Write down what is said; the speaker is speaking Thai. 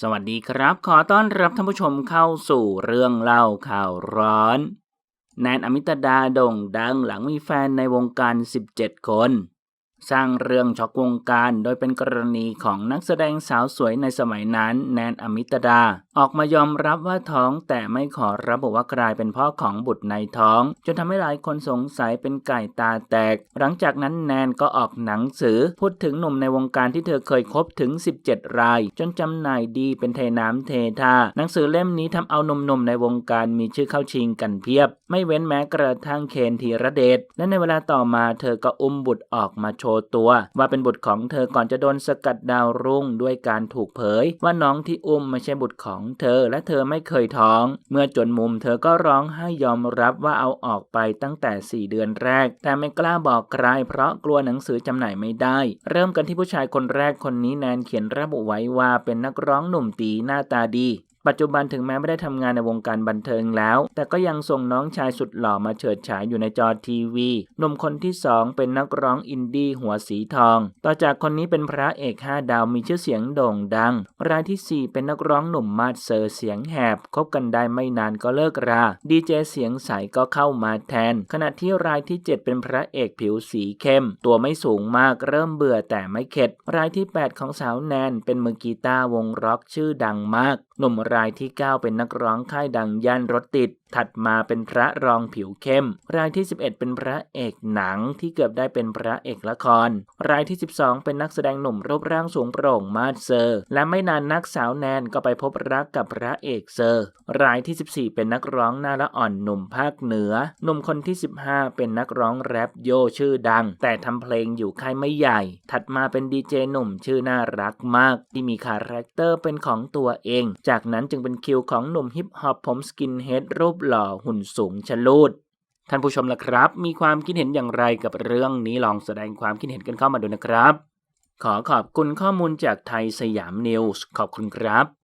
สวัสดีครับ ขอต้อนรับท่านผู้ชมเข้าสู่เรื่องเล่าข่าวร้อน แนนอมิตดาโด่งดังหลังมีแฟนในวงการ 17 คน สร้างเรื่องช็อกวงการ โดยเป็นกรณีของนักแสดงสาวสวยในสมัยนั้นแนนอมิตดา ออกมายอมรับว่าท้องแต่ไม่ขอระบุว่ากลายเป็นพ่อของบุตรในท้อง จนทำให้หลายคนสงสัยเป็นไก่ตาแตก หลังจากนั้นแนนก็ออกหนังสือ พูดถึงหนุ่มในวงการที่เธอเคยคบถึง 17 ราย จนจำหน่ายดีเป็นเทน้ำเทท่าหนังสือเล่มนี้ทำเอาหนุ่มๆในวงการมีชื่อเข้าชิงกันเพียบ ไม่เว้นแม้กระทั่งเคนธีรเดชและในเวลาต่อมาเธอก็อุ้มบุตรออกมาโชว์ตัว ว่าเป็นบุตรของเธอก่อนจะโดนสกัดดาวรุ่งด้วยการถูกเผย ว่าน้องที่อุ้มไม่ใช่บุตรของเธอและเธอไม่เคยท้อง เมื่อจนมุมเธอก็ร้องไห้ยอมรับว่าเอาออกไปตั้งแต่ 4 เดือนแรก แต่ไม่กล้าบอกใครเพราะกลัวหนังสือจำหน่ายไม่ได้ เริ่มกันที่ผู้ชายคนแรกคนนี้แนนเขียนระบุไว้ว่าเป็นนักร้องหนุ่มตีหน้าตาดี ปัจจุบันถึงแม้ไม่ได้ทำงานในวงการบันเทิงแล้ว แต่ก็ยังส่งน้องชายสุดหล่อมาเฉิดฉายอยู่ในจอทีวีหนุ่มคนที่สองเป็นนักร้องอินดี้หัวสีทอง ต่อจากคนนี้เป็นพระเอกห้าดาวมีชื่อเสียงโด่งดัง รายที่ 4 เป็นนักร้องหนุ่มมาดเซอร์เสียงแหบคบกันได้ไม่นานก็เลิกรา ดีเจเสียงใสก็เข้ามาแทน ขณะที่รายที่ 7 เป็นพระเอกผิวสีเข้ม ตัวไม่สูงมากเริ่มเบื่อแต่ไม่เข็ด รายที่ 8 ของสาวแนนเป็นมือกีตาร์วงร็อกชื่อดังมากหนุ่มรายที่ 9 เป็นนักร้องค่ายดังย่านรถติด ถัดมาเป็นพระรองผิวเข้ม รายที่ 11 เป็นพระเอกหนังที่เกือบได้เป็นพระเอกละคร รายที่ 12 เป็นนักแสดงหนุ่มรูปร่างสูงโปร่งมาดเซอร์ และไม่นานนักสาวแนนก็ไปพบรักกับพระเอกเซอร์ รายที่ 14 เป็นนักร้องหน้าละอ่อนหนุ่มภาคเหนือ หนุ่มคนที่ 15 เป็นนักร้องแรปโยชื่อดัง แต่ทำเพลงอยู่ค่ายไม่ใหญ่ ถัดมาเป็นดีเจหนุ่มชื่อน่ารักมาก ที่มีคาแรคเตอร์เป็นของตัวเอง จากนั้นจึงเป็นคิวของหนุ่มฮิปฮอปผมสกินเฮดรูปหล่อหุ่นสูงชะลูดท่านผู้ชมล่ะครับ มีความคิดเห็นอย่างไรกับเรื่องนี้ลองแสดงความคิดเห็นกันเข้ามาดูนะครับ ขอขอบคุณข้อมูลจากไทยสยามนิวส์ขอบคุณครับ